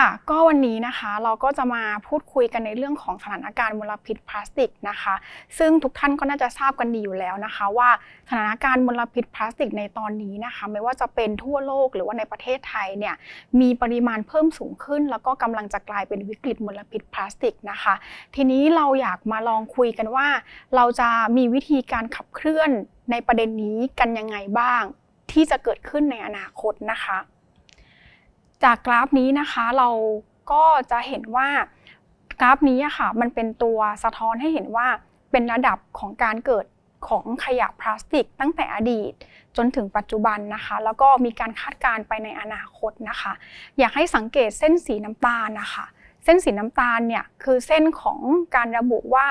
ค่ะ ก็วันนี้นะคะเราก็จะมาพูดคุยกันในเรื่องของสถานการณ์มลพิษพลาสติกนะคะ ซึ่งทุกท่านก็น่าจะทราบกันดีอยู่แล้วนะคะ ว่าสถานการณ์มลพิษพลาสติกในตอนนี้นะคะ ไม่ว่าจะเป็นทั่วโลกหรือว่าในประเทศไทยเนี่ยมีปริมาณเพิ่มสูงขึ้น แล้วก็กำลังจะกลายเป็นวิกฤตมลพิษพลาสติกนะคะ ทีนี้เราอยากมาลองคุยกันว่า เราจะมีวิธีการขับเคลื่อนในประเด็นนี้กันยังไงบ้าง ที่จะเกิดขึ้นในอนาคตนะคะ จากกราฟนี้นะคะเราก็จะเห็นว่ากราฟนี้ค่ะมันเป็นตัวสะท้อนให้เห็นว่าเป็นระดับของการเกิดของขยะพลาสติกตั้งแต่อดีตจนถึงปัจจุบันนะคะ แล้วก็มีการคาดการณ์ไปในอนาคตนะคะ อยากให้สังเกตเส้นสีน้ำตาลนะคะ เส้นสีน้ำตาลเนี่ยคือเส้นของการระบุว่า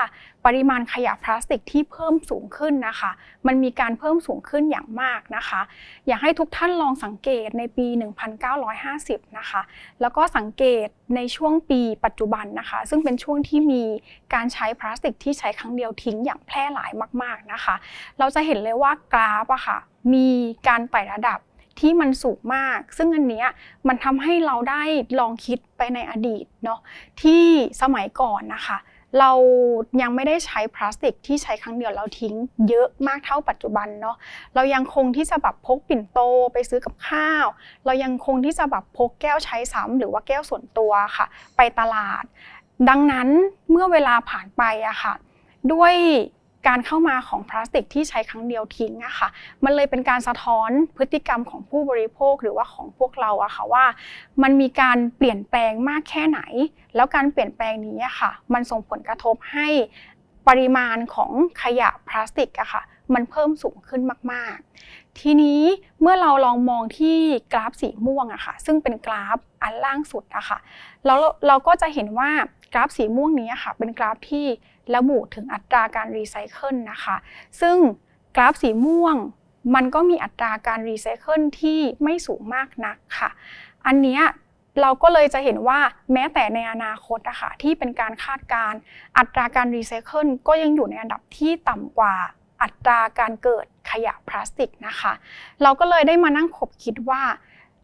ปริมาณขยะพลาสติกที่เพิ่มสูงขึ้นนะคะ มันมีการเพิ่มสูงขึ้นอย่างมากนะคะ อยากให้ทุกท่านลองสังเกตในปี 1950 นะคะ แล้วก็สังเกตในช่วงปีปัจจุบันนะคะ ซึ่งเป็นช่วงที่มีการใช้พลาสติกที่ใช้ครั้งเดียวทิ้งอย่างแพร่หลายมาก ๆนะคะ เราจะเห็นเลยว่ากราฟอะค่ะมีการไต่ระดับ ที่มันสูงมาก ซึ่งอันเนี้ยมันทำให้เราได้ลองคิดไปในอดีตเนาะที่สมัยก่อนนะคะ เรายังไม่ได้ใช้พลาสติกที่ใช้ครั้งเดียวแล้วทิ้งเยอะมากเท่าปัจจุบันเนาะเรายังคงที่จะแบบพกปิ่นโตไปซื้อกับข้าว เรายังคงที่จะแบบพกแก้วใช้ซ้ำหรือว่าแก้วส่วนตัวค่ะ ไปตลาด ดังนั้นเมื่อเวลาผ่านไปอะค่ะด้วย การเข้ามาของพลาสติกที่ใช้ครั้งเดียวทิ้งอะค่ะ มันเลยเป็นการสะท้อนพฤติกรรมของผู้บริโภคหรือว่าของพวกเราอะค่ะว่า มันมีการเปลี่ยนแปลงมากแค่ไหน แล้วการเปลี่ยนแปลงนี้อะค่ะ มันส่งผลกระทบให้ปริมาณของขยะพลาสติกอะค่ะ มันเพิ่มสูงขึ้นมาก ๆ ทีนี้เมื่อเราลองมองที่กราฟสีม่วงอะค่ะ ซึ่งเป็นกราฟอันล่างสุดอะค่ะแล้วเราก็จะเห็นว่า กราฟสีม่วงนี้ค่ะเป็นกราฟที่ระบุถึงอัตราการรีไซเคิลนะคะ ซึ่งกราฟสีม่วงมันก็มีอัตราการรีไซเคิลที่ไม่สูงมากนักค่ะ อันนี้เราก็เลยจะเห็นว่าแม้แต่ในอนาคตอะค่ะที่เป็นการคาดการอัตราการรีไซเคิลก็ยังอยู่ในอันดับที่ต่ำกว่าอัตราการเกิดขยะพลาสติกนะคะ เราก็เลยได้มานั่งคบคิดว่า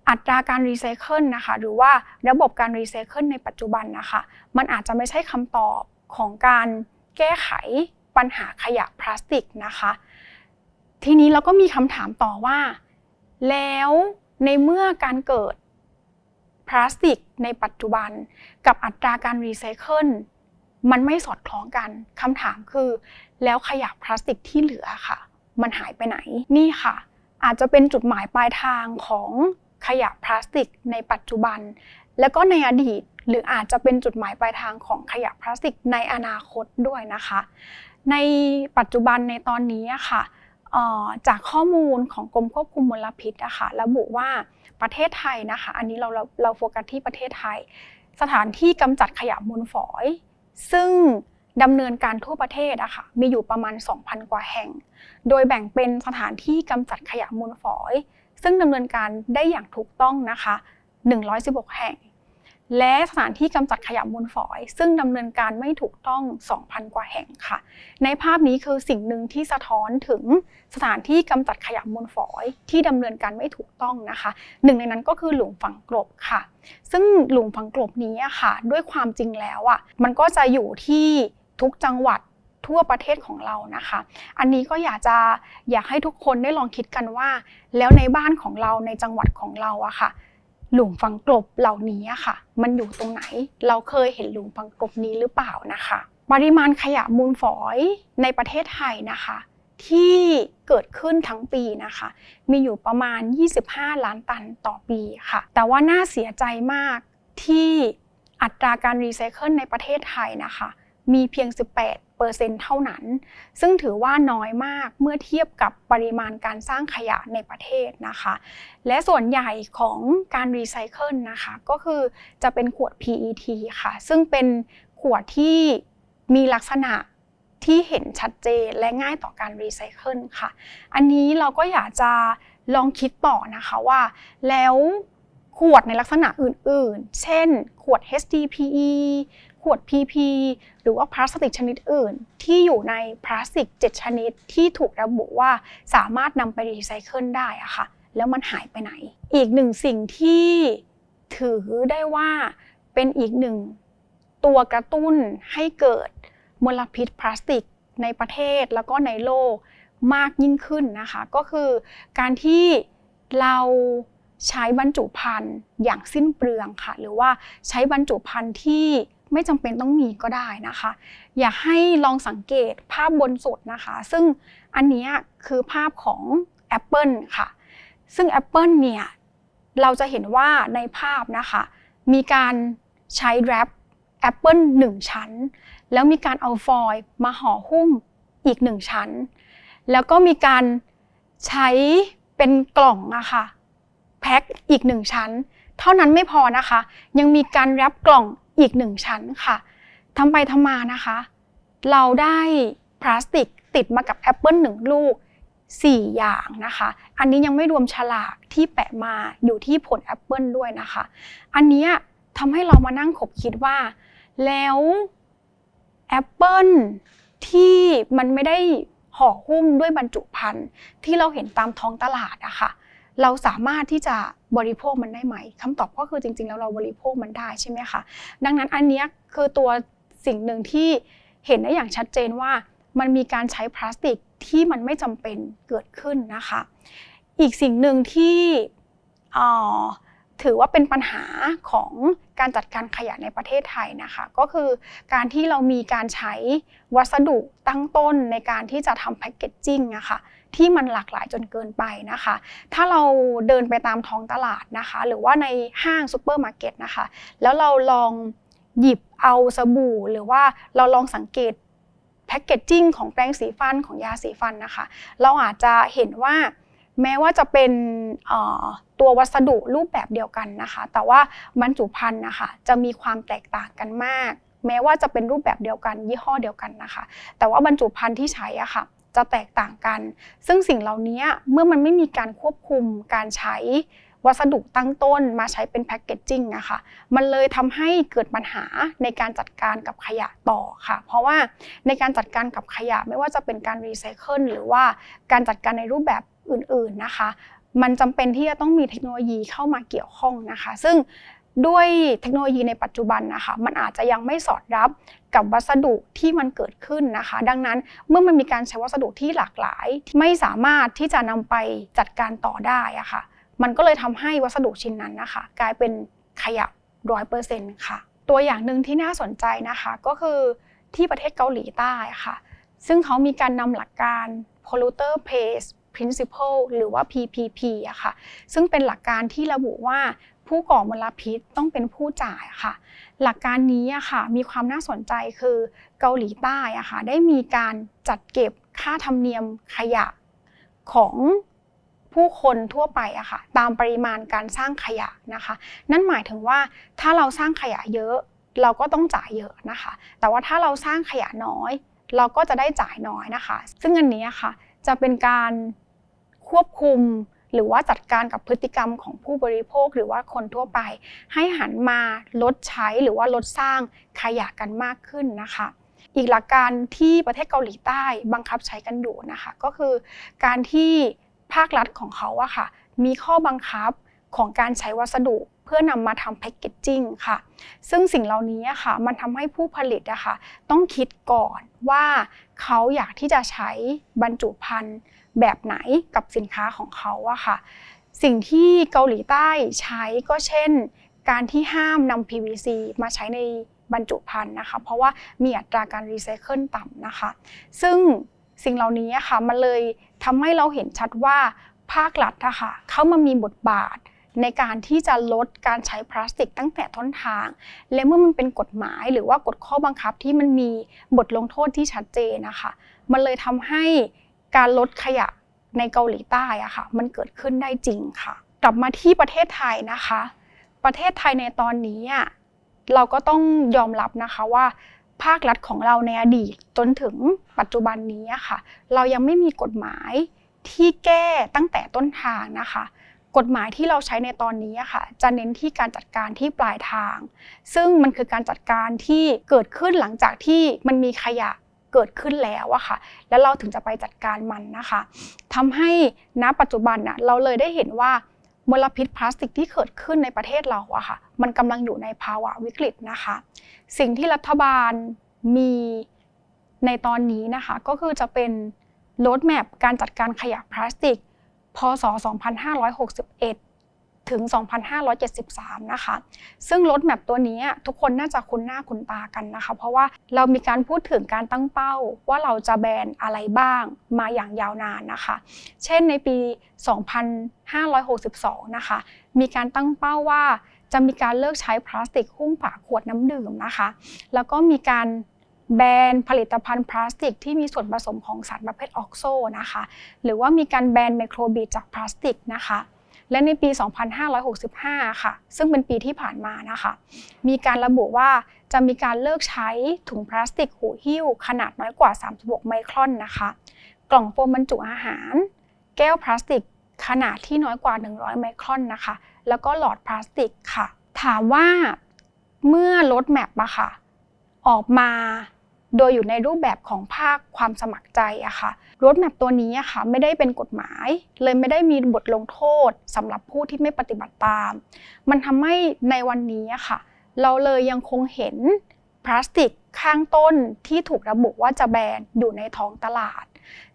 อัตราการรีไซเคิลนะคะหรือว่าระบบการรีไซเคิลในปัจจุบันนะคะ มันอาจจะไม่ใช่คำตอบของการแก้ไขปัญหาขยะพลาสติกนะคะ ทีนี้เราก็มีคำถามต่อว่า แล้วในเมื่อการเกิดพลาสติกในปัจจุบัน กับอัตราการรีไซเคิลมันไม่สอดคล้องกันคำถามคือ แล้วขยะพลาสติกที่เหลือค่ะ มันหายไปไหนนี่ค่ะ อาจจะเป็นจุดหมายปลายทางของ ขยะพลาสติกในปัจจุบัน แล้วก็ในอดีตหรืออาจจะเป็นจุดหมายปลายทางของขยะพลาสติกในอนาคตด้วยนะคะ ในปัจจุบันในตอนนี้ค่ะจากข้อมูลของกรมควบคุมมลพิษอะค่ะระบุว่าประเทศไทยนะคะ อันนี้เราเราเราโฟกัสที่ประเทศไทย สถานที่กำจัดขยะมูลฝอย ซึ่งดำเนินการทั่วประเทศอะค่ะมีอยู่ประมาณ 2,000 กว่าแห่ง โดยแบ่งเป็นสถานที่กำจัดขยะมูลฝอย ซึ่งดำเนินการได้อย่างถูกต้องนะคะ 116 แห่ง และสถานที่กำจัดขยะมูลฝอย ซึ่งดำเนินการไม่ถูกต้อง 2,000 กว่าแห่งค่ะ ในภาพนี้คือสิ่งหนึ่งที่สะท้อนถึงสถานที่กำจัดขยะมูลฝอย ที่ดำเนินการไม่ถูกต้องนะคะ หนึ่งในนั้นก็คือหลุมฝังกลบค่ะ ซึ่งหลุมฝังกลบนี้ค่ะ ด้วยความจริงแล้วอะมันก็จะอยู่ที่ทุกจังหวัด ทั่วประเทศของเรานะคะ อันนี้ก็อยากจะอยากให้ทุกคนได้ลองคิดกันว่า แล้วในบ้านของเราในจังหวัดของเราอะค่ะ หลุมฝังกลบเหล่านี้ค่ะ มันอยู่ตรงไหน เราเคยเห็นหลุมฝังกลบนี้หรือเปล่านะคะ ปริมาณขยะมูลฝอยในประเทศไทยนะคะ ที่เกิดขึ้นทั้งปีนะคะ มีอยู่ประมาณ 25 ล้านตันต่อปีค่ะ แต่ว่าน่าเสียใจมากที่อัตราการรีไซเคิลในประเทศไทยนะคะ มีเพียง 18เปอร์เซ็นต์เท่านั้น ซึ่งถือว่าน้อยมากเมื่อเทียบกับปริมาณการสร้างขยะในประเทศนะคะ และส่วนใหญ่ของการรีไซเคิลนะคะ ก็คือจะเป็นขวด PET ค่ะ ซึ่งเป็นขวดที่มีลักษณะที่เห็นชัดเจนและง่ายต่อการรีไซเคิลค่ะ อันนี้เราก็อยากจะลองคิดต่อนะคะว่า แล้วขวดในลักษณะอื่นๆ เช่น ขวด HDPE ขวด PP หรือว่าพลาสติกชนิดอื่น ที่อยู่ในพลาสติก 7 ชนิดที่ถูกระบุว่าสามารถนำไปรีไซเคิลได้อะค่ะแล้วมันหายไปไหน อีกหนึ่งสิ่งที่ถือได้ว่าเป็นอีกหนึ่งตัวกระตุ้นให้เกิดมลพิษพลาสติกในประเทศแล้วก็ในโลกมากยิ่งขึ้นนะคะ ก็คือการที่เราใช้บรรจุภัณฑ์อย่างสิ้นเปลืองค่ะ หรือว่าใช้บรรจุภัณฑ์ที่ ไม่จำเป็นต้องมีก็ได้นะคะ อยากให้ลองสังเกตภาพบนสุดนะคะ ซึ่งอันนี้คือภาพของ Apple ค่ะ ซึ่ง Apple เนี่ยเราจะเห็นว่าในภาพนะคะ มีการใช้แรปแอปเปิลหนึ่งชั้น แล้วมีการเอาฟอยล์มาห่อหุ้มอีกหนึ่งชั้น แล้วก็มีการใช้เป็นกล่องอะค่ะแพ็คอีกหนึ่งชั้น เท่านั้นไม่พอนะคะ ยังมีการแรปกล่อง อีกหนึ่งชั้นค่ะทำไปทำมานะคะ เราได้พลาสติกติดมากับแอปเปิลหนึ่งลูก 4 อย่างนะคะ อันนี้ยังไม่รวมฉลากที่แปะมาอยู่ที่ผลแอปเปิลด้วยนะคะ อันนี้ทำให้เรามานั่งขบคิดว่า แล้วแอปเปิลที่มันไม่ได้ห่อหุ้มด้วยบรรจุภัณฑ์ที่เราเห็นตามท้องตลาดอะค่ะ เราสามารถที่จะบริโภคมันได้ไหมคำตอบก็คือจริงๆ แล้วเราบริโภคมันได้ใช่ไหมคะดังนั้นอันนี้คือตัวสิ่งหนึ่งที่เห็นได้อย่างชัดเจนว่า มันมีการใช้พลาสติกที่มันไม่จำเป็นเกิดขึ้นนะคะ อีกสิ่งหนึ่งที่ถือว่าเป็นปัญหาของการจัดการขยะในประเทศไทยนะคะ ก็คือการที่เรามีการใช้วัสดุตั้งต้นในการที่จะทำแพคเกจจิ้งอะคะ่ะ ที่มันหลากหลายจนเกินไปนะคะ ถ้าเราเดินไปตามท้องตลาดนะคะ หรือว่าในห้างซูเปอร์มาร์เก็ตนะคะ แล้วเราลองหยิบเอาสบู่ หรือว่าเราลองสังเกตแพคเกจจิ้งของแปรงสีฟันของยาสีฟันนะคะ เราอาจจะเห็นว่าแม้ว่าจะเป็นตัววัสดุรูปแบบเดียวกันนะคะ แต่ว่าบรรจุภัณฑ์นะคะจะมีความแตกต่างกันมาก แม้ว่าจะเป็นรูปแบบเดียวกัน ยี่ห้อเดียวกันนะคะ แต่ว่าบรรจุภัณฑ์ที่ใช้อะค่ะ จะแตกต่างกัน ซึ่งสิ่งเหล่านี้เมื่อมันไม่มีการควบคุมการใช้วัสดุตั้งต้นมาใช้เป็นแพคเกจจิ้งนะคะมันเลยทำให้เกิดปัญหาในการจัดการกับขยะต่อค่ะ เพราะว่าในการจัดการกับขยะไม่ว่าจะเป็นการรีไซเคิลหรือว่าการจัดการในรูปแบบอื่นๆนะคะ มันจำเป็นที่จะต้องมีเทคโนโลยีเข้ามาเกี่ยวข้องนะคะ ซึ่ง ด้วยเทคโนโลยีในปัจจุบันนะคะ มันอาจจะยังไม่สอดรับกับวัสดุที่มันเกิดขึ้นนะคะ ดังนั้นเมื่อมันมีการใช้วัสดุที่หลากหลาย ไม่สามารถที่จะนำไปจัดการต่อได้อะคะ่ะ มันก็เลยทำให้วัสดุชิ้นนั้นนะคะ กลายเป็นขยะร้อยเปอร์เซ็นต์ค่ะ ตัวอย่างหนึ่งที่น่าสนใจนะคะก็คือที่ประเทศเกาหลีใต้ค่ะ ซึ่งเขามีการนำหลักการ polluter pays principle หรือว่า PPP อะค่ะ ซึ่งเป็นหลักการที่ระบุว่า ผู้ก่อมลพิษต้องเป็นผู้จ่ายค่ะ หลักการนี้อะค่ะมีความน่าสนใจคือเกาหลีใต้อะค่ะได้มีการจัดเก็บค่าธรรมเนียมขยะของผู้คนทั่วไปอะค่ะตามปริมาณการสร้างขยะนะคะ นั่นหมายถึงว่าถ้าเราสร้างขยะเยอะเราก็ต้องจ่ายเยอะนะคะ แต่ว่าถ้าเราสร้างขยะน้อย เราก็จะได้จ่ายน้อยนะคะ ซึ่งอันนี้ค่ะจะเป็นการควบคุม หรือว่าจัดการกับพฤติกรรมของผู้บริโภคหรือว่าคนทั่วไป ให้หันมาลดใช้หรือว่าลดสร้างขยะกันมากขึ้นนะคะอีกหลักการที่ประเทศเกาหลีใต้บังคับใช้กันอยู่นะคะก็คือการที่ภาครัฐของเขาอะค่ะมีข้อบังคับของการใช้วัสดุ เพื่อนำมาทำแพคเกจจิ้งค่ะ ซึ่งสิ่งเหล่านี้ค่ะ มันทำให้ผู้ผลิตะค่ะต้องคิดก่อนว่าเขาอยากที่จะใช้บรรจุภัณฑ์แบบไหนกับสินค้าของเขาอะค่ะ สิ่งที่เกาหลีใต้ใช้ก็เช่น การที่ห้ามนำ PVC มาใช้ในบรรจุภัณฑ์นะคะ เพราะว่ามีอัตราการรีไซเคิลต่ำนะคะ ซึ่งสิ่งเหล่านี้ค่ะมันเลยทำให้เราเห็นชัดว่าภาครัฐอะค่ะเข้ามามีบทบาท ในการที่จะลดการใช้พลาสติกตั้งแต่ต้นทาง และเมื่อมันเป็นกฎหมายหรือว่ากฎข้อบังคับที่มันมีบทลงโทษที่ชัดเจนนะคะ มันเลยทำให้การลดขยะในเกาหลีใต้อะค่ะมันเกิดขึ้นได้จริงค่ะ กลับมาที่ประเทศไทยนะคะ ประเทศไทยในตอนนี้เราก็ต้องยอมรับนะคะว่าภาครัฐของเราในอดีตจนถึงปัจจุบันนี้ค่ะ เรายังไม่มีกฎหมายที่แก้ตั้งแต่ต้นทางนะคะ กฎหมายที่เราใช้ในตอนนี้ค่ะ จะเน้นที่การจัดการที่ปลายทาง ซึ่งมันคือการจัดการที่เกิดขึ้นหลังจากที่มันมีขยะเกิดขึ้นแล้วอะค่ะ แล้วเราถึงจะไปจัดการมันนะคะทำให้ณปัจจุบันน่ะเราเลยได้เห็นว่ามลพิษพลาสติกที่เกิดขึ้นในประเทศเราอะค่ะ มันกำลังอยู่ในภาวะวิกฤตนะคะ สิ่งที่รัฐบาลมีในตอนนี้นะคะ ก็คือจะเป็นโรดแมพการจัดการขยะพลาสติก พศ 2561 ถึง 2573 นะคะ ซึ่งรถแมพตัวนี้ทุกคนน่าจะคุ้นหน้าคุ้นตากันนะคะ เพราะว่าเรามีการพูดถึงการตั้งเป้า ว่าเราจะแบนอะไรบ้างมาอย่างยาวนานนะคะ เช่นในปี 2562 นะคะ มีการตั้งเป้าว่าจะมีการเลิกใช้พลาสติกหุ้มฝาขวดน้ำดื่มนะคะ แล้วก็มีการ แบนผลิตภัณฑ์พลาสติกที่มีส่วนผสมของสารประเภทออกโซนะคะ หรือว่ามีการแบนไมโครบีดจากพลาสติกนะคะ และในปี 2565 ค่ะ ซึ่งเป็นปีที่ผ่านมานะคะ มีการระบุว่าจะมีการเลิกใช้ถุงพลาสติกหูหิ้ว ขนาดน้อยกว่า 36 ไมครอนนะคะ กล่องโฟมบรรจุอาหาร แก้วพลาสติกขนาดที่น้อยกว่า 100 ไมครอนนะคะ แล้วก็หลอดพลาสติกค่ะ ถามว่าเมื่อรถแมปอะค่ะออกมา โดยอยู่ในรูปแบบของภาคความสมัครใจอะค่ะรถแมพตัวนี้อะค่ะไม่ได้เป็นกฎหมาย เลยไม่ได้มีบทลงโทษสำหรับผู้ที่ไม่ปฏิบัติตาม มันทำให้ในวันนี้อะค่ะ เราเลยยังคงเห็นพลาสติกข้างต้นที่ถูกระบุว่าจะแบนอยู่ในท้องตลาด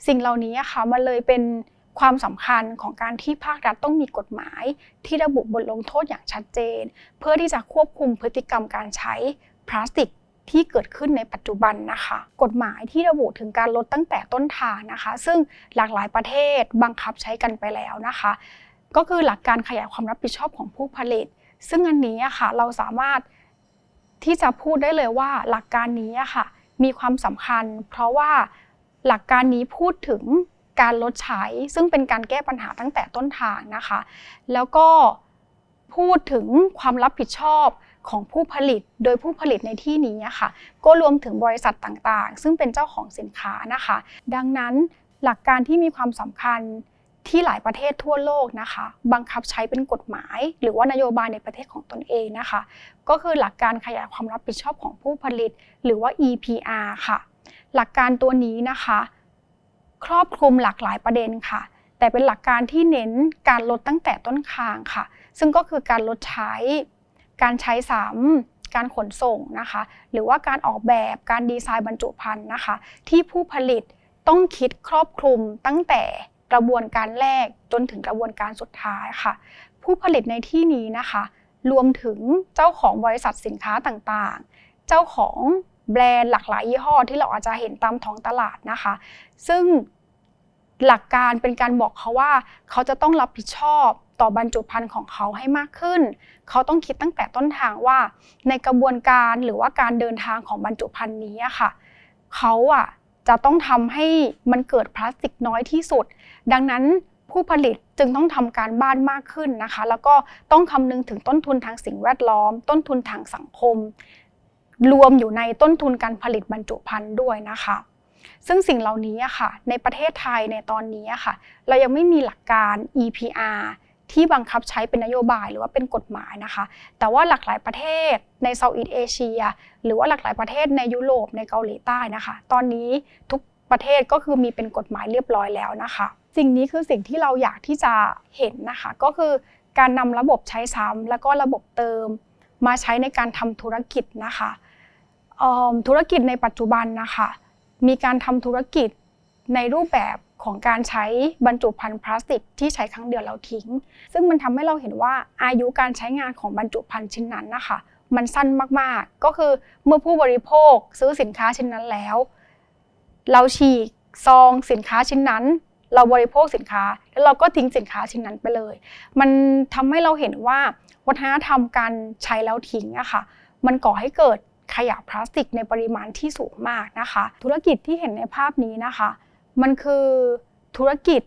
สิ่งเหล่านี้อะค่ะมันเลยเป็นความสำคัญของการที่ภาครัฐต้องมีกฎหมาย ที่ระบุบทลงโทษอย่างชัดเจน เพื่อที่จะควบคุมพฤติกรรมการใช้พลาสติก ที่เกิดขึ้นในปัจจุบันนะคะ กฎหมายที่ระบุถึงการลดตั้งแต่ต้นทางนะคะ ซึ่งหลากหลายประเทศบังคับใช้กันไปแล้วนะคะ ก็คือหลักการขยายความรับผิดชอบของผู้ผลิต ซึ่งอันนี้ค่ะเราสามารถที่จะพูดได้เลยว่าหลักการนี้ค่ะมีความสำคัญ เพราะว่าหลักการนี้พูดถึงการลดใช้ ซึ่งเป็นการแก้ปัญหาตั้งแต่ต้นทางนะคะ แล้วก็พูดถึงความรับผิดชอบ ของผู้ผลิต โดยผู้ผลิตในที่นี้ค่ะ ก็รวมถึงบริษัทต่างๆ ซึ่งเป็นเจ้าของสินค้านะคะ ดังนั้นหลักการที่มีความสำคัญที่หลายประเทศทั่วโลกนะคะ บังคับใช้เป็นกฎหมาย หรือว่านโยบายในประเทศของตนเองนะคะ ก็คือหลักการขยายความรับผิดชอบของผู้ผลิต หรือว่า EPR ค่ะ หลักการตัวนี้นะคะ ครอบคลุมหลากหลายประเด็นค่ะ แต่เป็นหลักการที่เน้นการลดตั้งแต่ต้นทางค่ะ ซึ่งก็คือการลดใช้ การใช้ซ้ำการขนส่งนะคะ หรือว่าการออกแบบการดีไซน์บรรจุภัณฑ์นะคะ ที่ผู้ผลิตต้องคิดครอบคลุมตั้งแต่กระบวนการแรกจนถึงกระบวนการสุดท้ายค่ะ ผู้ผลิตในที่นี้นะคะ รวมถึงเจ้าของบริษัทสินค้าต่างๆ เจ้าของแบรนด์หลากหลายยี่ห้อที่เราอาจจะเห็นตามท้องตลาดนะคะ ซึ่ง หลักการเป็นการบอกเขาว่า เขาจะต้องรับผิดชอบต่อบรรจุภัณฑ์ของเขาให้มากขึ้น เขาต้องคิดตั้งแต่ต้นทางว่า ในกระบวนการหรือว่าการเดินทางของบรรจุภัณฑ์นี้ค่ะ เขาอะจะต้องทำให้มันเกิดพลาสติกน้อยที่สุด ดังนั้นผู้ผลิตจึงต้องทำการบ้านมากขึ้นนะคะ แล้วก็ต้องคำนึงถึงต้นทุนทางสิ่งแวดล้อม ต้นทุนทางสังคม รวมอยู่ในต้นทุนการผลิตบรรจุภัณฑ์ด้วยนะคะ ซึ่งสิ่งเหล่านี้ค่ะ ในประเทศไทยในตอนนี้ค่ะ เรายังไม่มีหลักการ EPR ที่บังคับใช้เป็นนโยบายหรือว่าเป็นกฎหมายนะคะ แต่ว่าหลากหลายประเทศในเซาท์อีสเอเชียหรือว่าหลากหลายประเทศในยุโรปในเกาหลีใต้นะคะ ตอนนี้ทุกประเทศก็คือมีเป็นกฎหมายเรียบร้อยแล้วนะคะ สิ่งนี้คือสิ่งที่เราอยากที่จะเห็นนะคะ ก็คือการนำระบบใช้ซ้ำแล้วก็ระบบเติม มาใช้ในการทำธุรกิจนะคะธุรกิจในปัจจุบันนะคะ มีการทำธุรกิจในรูปแบบของการใช้บรรจุภัณฑ์พลาสติกที่ใช้ครั้งเดียวแล้วทิ้ง ซึ่งมันทำให้เราเห็นว่าอายุการใช้งานของบรรจุภัณฑ์ชิ้นนั้นนะคะ มันสั้นมากๆ ก็คือเมื่อผู้บริโภคซื้อสินค้าชิ้นนั้นแล้ว เราฉีกซองสินค้าชิ้นนั้น เราบริโภคสินค้า แล้วเราก็ทิ้งสินค้าชิ้นนั้นไปเลย มันทำให้เราเห็นว่าวัฒนธรรมการใช้แล้วทิ้งอะค่ะมันก่อให้เกิด ขยะพลาสติกในปริมาณที่สูงมากนะคะ ธุรกิจที่เห็นในภาพนี้นะคะ มันคือธุรกิจ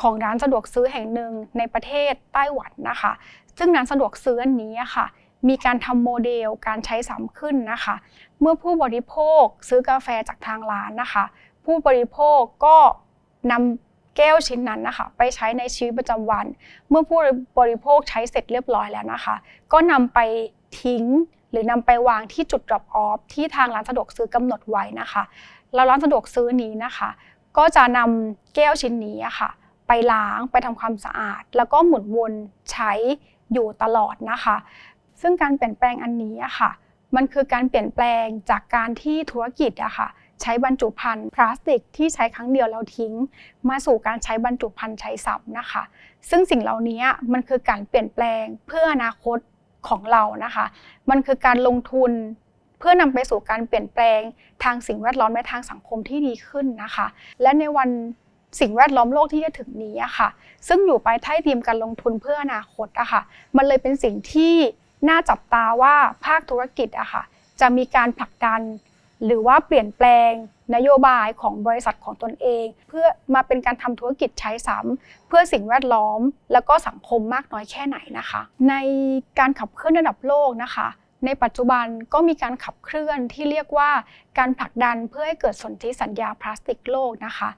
ของร้านสะดวกซื้อแห่งหนึ่งในประเทศไต้หวันนะคะ ซึ่งร้านสะดวกซื้ออันนี้ค่ะ มีการทำโมเดลการใช้ซ้ำขึ้นนะคะ เมื่อผู้บริโภคซื้อกาแฟจากทางร้านนะคะ ผู้บริโภคก็นำแก้วชิ้นนั้นนะคะ ไปใช้ในชีวิตประจำวัน เมื่อผู้บริโภคใช้เสร็จเรียบร้อยแล้วนะคะ ก็นำไปทิ้ง หรือนำไปวางที่จุด drop off ที่ทางร้านสะดวกซื้อกำหนดไว้นะคะแล้วร้านสะดวกซื้อนี้นะคะ ก็จะนำแก้วชิ้นนี้ค่ะ ไปล้างไปทำความสะอาด แล้วก็หมุนวนใช้อยู่ตลอดนะคะ ซึ่งการเปลี่ยนแปลงอันนี้อะค่ะ มันคือการเปลี่ยนแปลงจากการที่ธุรกิจอะค่ะใช้บรรจุภัณฑ์พลาสติกที่ใช้ครั้งเดียวแล้วทิ้ง มาสู่การใช้บรรจุภัณฑ์ใช้ซ้ำนะคะ ซึ่งสิ่งเหล่านี้มันคือการเปลี่ยนแปลงเพื่ออนาคต ของเรานะคะ มันคือการลงทุนเพื่อนำไปสู่การเปลี่ยนแปลงทางสิ่งแวดล้อมและทางสังคมที่ดีขึ้นนะคะ และในวันสิ่งแวดล้อมโลกที่จะถึงนี้อะค่ะ ซึ่งอยู่ภายใต้ธีมการลงทุนเพื่ออนาคตอะค่ะ มันเลยเป็นสิ่งที่น่าจับตาว่าภาคธุรกิจอะค่ะ จะมีการผลักดัน หรือว่าเปลี่ยนแปลง นโยบายของบริษัทของตนเอง เพื่อมาเป็นการทำธุรกิจใช้ซ้ำเพื่อสิ่งแวดล้อม แล้วก็สังคมมากน้อยแค่ไหนนะคะ ในการขับเคลื่อนระดับโลกนะคะ ในปัจจุบันก็มีการขับเคลื่อนที่เรียกว่าการผลักดันเพื่อให้เกิดสนธิสัญญาพลาสติกโลกนะคะ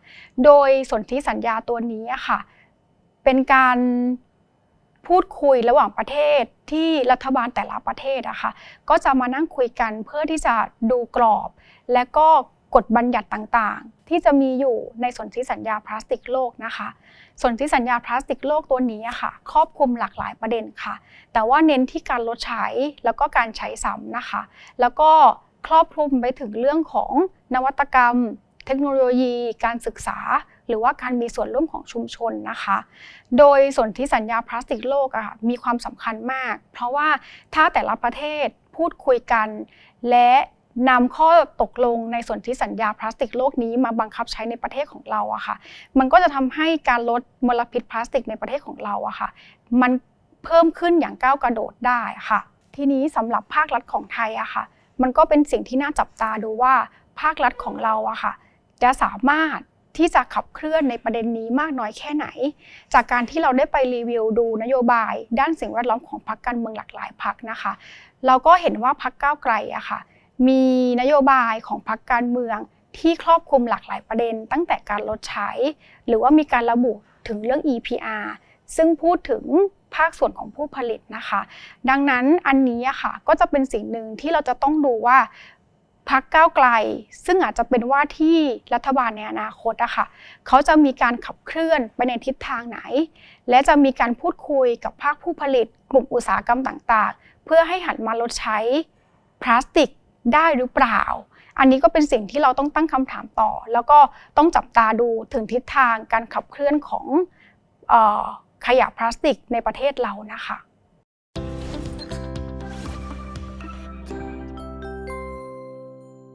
โดยสนธิสัญญาตัวนี้ค่ะ เป็นการพูดคุยระหว่างประเทศที่รัฐบาลแต่ละประเทศอะค่ะก็จะมานั่งคุยกันเพื่อที่จะดูกรอบ และก็ กฎบัญญัติต่างๆ ที่จะมีอยู่ในสนธิสัญญาพลาสติกโลกนะคะ สนธิสัญญาพลาสติกโลกตัวนี้อะค่ะ ครอบคลุมหลากหลายประเด็นค่ะ แต่ว่าเน้นที่การลดใช้แล้วก็การใช้ซ้ำนะคะ แล้วก็ครอบคลุมไปถึงเรื่องของนวัตกรรม เทคโนโลยี การศึกษา หรือว่าการมีส่วนร่วมของชุมชนนะคะ โดยสนธิสัญญาพลาสติกโลกอะค่ะมีความสำคัญมาก เพราะว่าถ้าแต่ละประเทศพูดคุยกันและ นำข้อตกลงในส่วนธิสัญญาพลาสติกโลกนี้มาบังคับใช้ในประเทศของเราอะค่ะ มันก็จะทำให้การลดมลพิษพลาสติกในประเทศของเราอะค่ะ มันเพิ่มขึ้นอย่างก้าวกระโดดได้ค่ะ ทีนี้สำหรับภาครัฐของไทยอะค่ะ มันก็เป็นสิ่งที่น่าจับตาดูว่าภาครัฐของเราอะค่ะ จะสามารถที่จะขับเคลื่อนในประเด็นนี้มากน้อยแค่ไหน จากการที่เราได้ไปรีวิวดูนโยบาย ด้านสิ่งแวดล้อมของพรรคการเมืองหลากหลายพรรคนะคะ เราก็เห็นว่าพรรคก้าวไกลอะค่ะ มีนโยบายของพรรคการเมืองที่ครอบคลุมหลากหลายประเด็น ตั้งแต่การลดใช้ หรือว่ามีการระบุถึงเรื่อง EPR ซึ่งพูดถึงภาคส่วนของผู้ผลิตนะคะ ดังนั้นอันนี้ค่ะก็จะเป็นสิ่งหนึ่งที่เราจะต้องดูว่าพักก้าวไกล ซึ่งอาจจะเป็นว่าที่รัฐบาลในอนาคตอะค่ะเขาจะมีการขับเคลื่อนไปในทิศทางไหน และจะมีการพูดคุยกับภาคผู้ผลิต กลุ่มอุตสาหกรรมต่างๆ เพื่อให้หันมาลดใช้พลาสติก ได้หรือเปล่า อันนี้ก็เป็นสิ่งที่เราต้องตั้งคำถามต่อ แล้วก็ต้องจับตาดูถึงทิศทางการขับเคลื่อนของออขยะพลาสติกในประเทศเรานะคะ